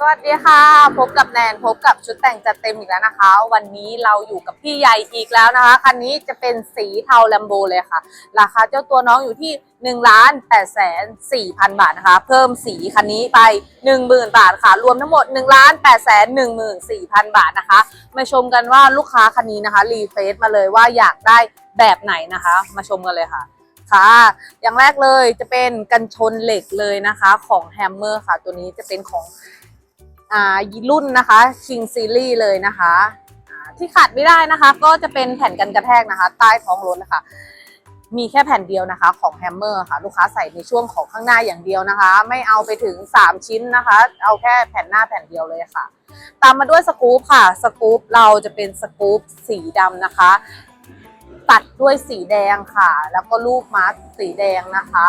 สวัสดีค่ะ พบกับแนนพบกับชุดแต่งจัดเต็มอีกแล้วนะคะ วันนี้เราอยู่กับพี่ใหญ่อีกแล้วนะคะ คันนี้จะเป็นสีเทาแลมโบเลยค่ะ ราคาเจ้าตัวน้องอยู่ที่1นึ่งล้านแปดแสนสี่พันบาทนะคะ เพิ่มสีคันนี้ไป 1 0,000 บาทค่ะ รวมทั้งหมด1นึ่งล้านแปดแสนหนึ่งหมื่นสี่พันบาทนะคะ มาชมกันว่าลูกค้าคันนี้นะคะรีเฟซมาเลยว่าอยากได้แบบไหนนะคะ มาชมกันเลยค่ะค่ะ อย่างแรกเลยจะเป็นกันชนเหล็กเลยนะคะ ของแฮมเมอร์ค่ะ ตัวนี้จะเป็นของ อ่ารุ่นนะคะ King Series เลยนะคะที่ขาดไม่ได้นะคะ ก็จะเป็นแผ่นกันกระแทกนะคะ ใต้ท้องรถนะคะ มีแค่แผ่นเดียวนะคะของแฮมเมอร์ค่ะ ลูกค้าใส่ในช่วงของข้างหน้าอย่างเดียวนะคะ ไม่เอาไปถึง 3 ชิ้นนะคะ เอาแค่แผ่นหน้าแผ่นเดียวเลยค่ะ ตามมาด้วยสกู๊ปค่ะสกู๊ปเราจะเป็นสกู๊ปสีดำนะคะ ตัดด้วยสีแดงค่ะ แล้วก็รูปมาร์คสีแดงนะคะ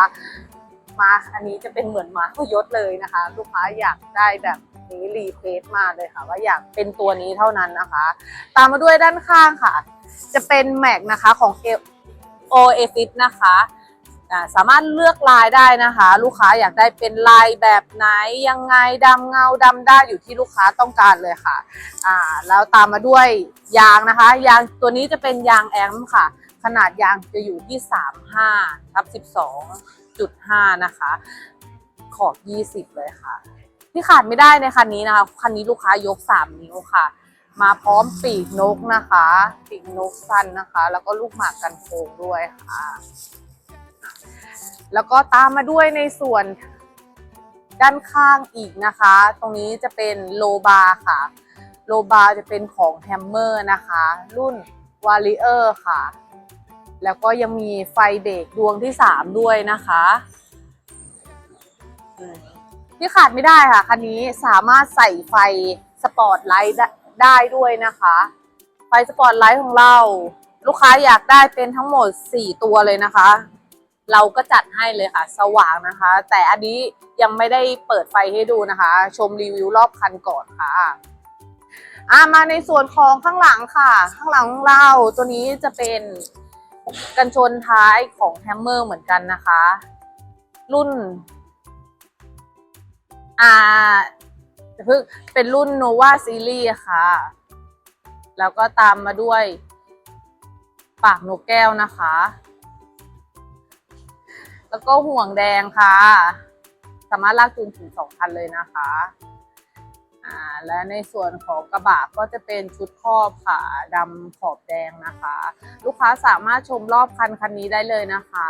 มาร์คอันนี้จะเป็นเหมือนมาร์คยศเลยนะคะ ลูกค้าอยากได้แบบนี้รีเควสมาเลยค่ะ ว่าอยากเป็นตัวนี้เท่านั้นนะคะ ตามมาด้วยด้านข้างค่ะ จะเป็นแม็กนะคะของ o a f i t นะคะสามารถเลือกลายได้นะคะ ลูกค้าอยากได้เป็นลายแบบไหนยังไงดำเงาดำได้อยู่ที่ลูกค้าต้องการเลยค่ะอ่าแล้วตามมาด้วยยางนะคะ ยางตัวนี้จะเป็นยางแอมค่ะ ขนาดยางจะอยู่ที่ 35ทับ 1.5นะคะ ขอบ 20 เลยค่ะ ที่ขาดไม่ได้ในคันนี้นะคะ คันนี้ลูกค้ายก 3 นิ้วค่ะ มาพร้อมปีกนกนะคะ ปีกนกสั้นนะคะ แล้วก็ลูกหมากกันโค้งด้วยค่ะ แล้วก็ตามมาด้วยในส่วนด้านข้างอีกนะคะ ตรงนี้จะเป็นโลบาร์ค่ะ โลบาร์จะเป็นของแฮมเมอร์นะคะ รุ่นวาริเออร์ค่ะ แล้วก็ยังมีไฟเบรกดวงที่ 3 ด้วยนะคะที่ขาดไม่ได้ค่ะคันนี้สามารถใส่ไฟสปอร์ตไลท์ได้ด้วยนะคะ ไฟสปอร์ตไลท์ของเรา ลูกค้าอยากได้เป็นทั้งหมด 4 ตัวเลยนะคะ เราก็จัดให้เลยค่ะ สว่างนะคะ แต่อันนี้ยังไม่ได้เปิดไฟให้ดูนะคะ ชมรีวิวรอบคันก่อนค่ะอ่ามาในส่วนของข้างหลังค่ะ ข้างหลังเราตัวนี้จะเป็น กันชนท้ายของแฮมเมอร์เหมือนกันนะคะ รุ่นอ่าเพิ่งเป็นรุ่น Nova Series ค่ะ แล้วก็ตามมาด้วย ปากนกแก้วนะคะ แล้วก็ห่วงแดงค่ะ สามารถลากจูงถึงสองคันเลยนะคะ อ่าและในส่วนของกระบะก็จะเป็นชุดครอบค่ะดำขอบแดงนะคะ ลูกค้าสามารถชมรอบคันคันนี้ได้เลยนะคะ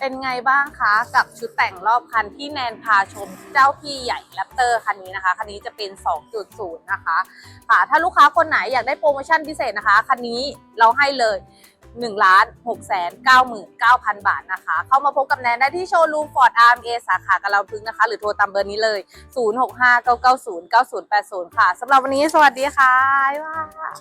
เป็นไงบ้างคะกับชุดแต่งรอบคันที่แนนพาชมเจ้าพี่ใหญ่แรปเตอร์คันนี้นะคะ คันนี้จะเป็น 2.0 นะคะค่ะถ้าลูกค้าคนไหนอยากได้โปรโมชั่นพิเศษนะคะ คันนี้เราให้เลย1ล้าน6แสน9 9 0 0 บาทนะคะ เข้ามาพบกับแนนได้ที่โชว์รูมฟอร์ดอาร์เอสาขากะเราพึงนะคะ หรือโทรตามเบอร์นี้เลย 0659909080 ค่ะสำหรับวันนี้สวัสดีค่ะบ๊ายบาย